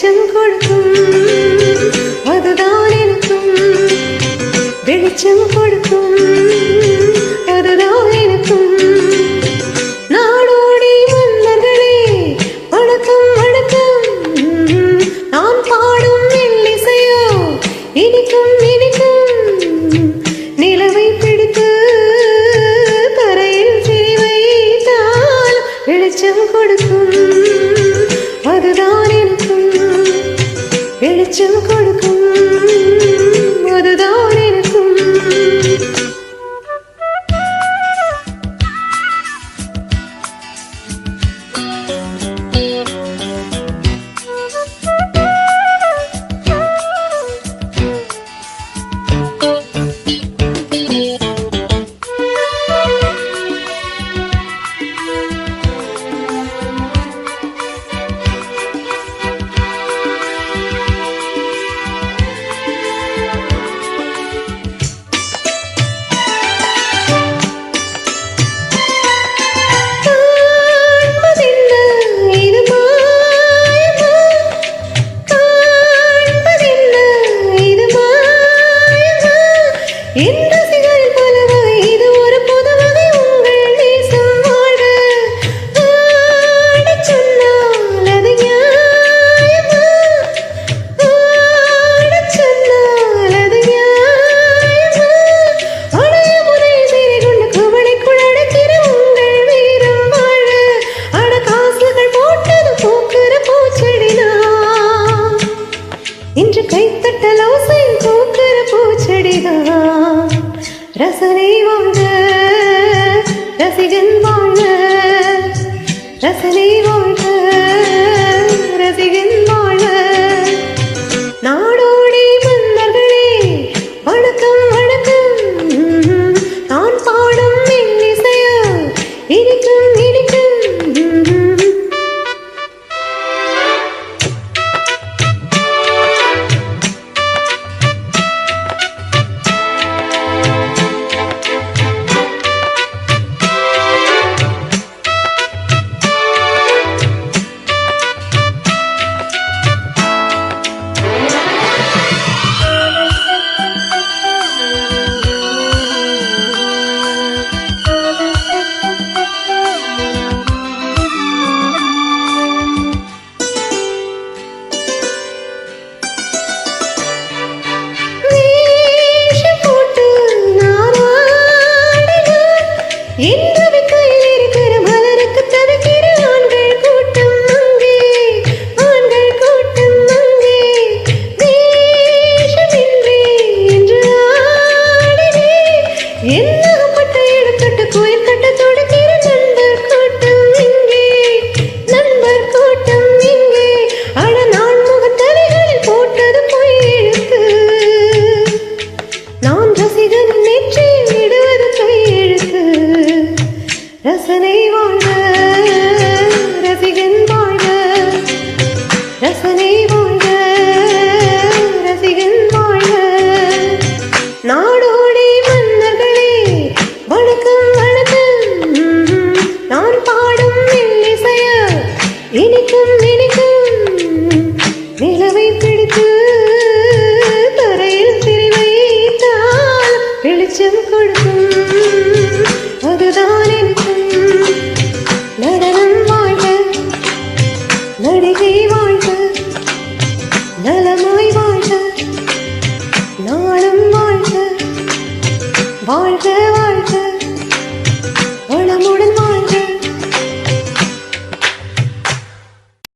வெளிச்சம் கொடுக்கும் அதுதான் எனக்கும். வெளிச்சம் கொடுக்கும் அதுதான் எனக்கும். நாடோடி மன்னர்களே வணக்கம் வணக்கம். நான் பாடும் மெல்லிசையோ இனிக்கும் இனிக்கும். நிலவை பிடித்து தரையில் சிரி வெளிச்சம் கொடுக்கும் அதுதான் తెరిచు కొడుకు வாழ்க வாழ்க. வளமுடன்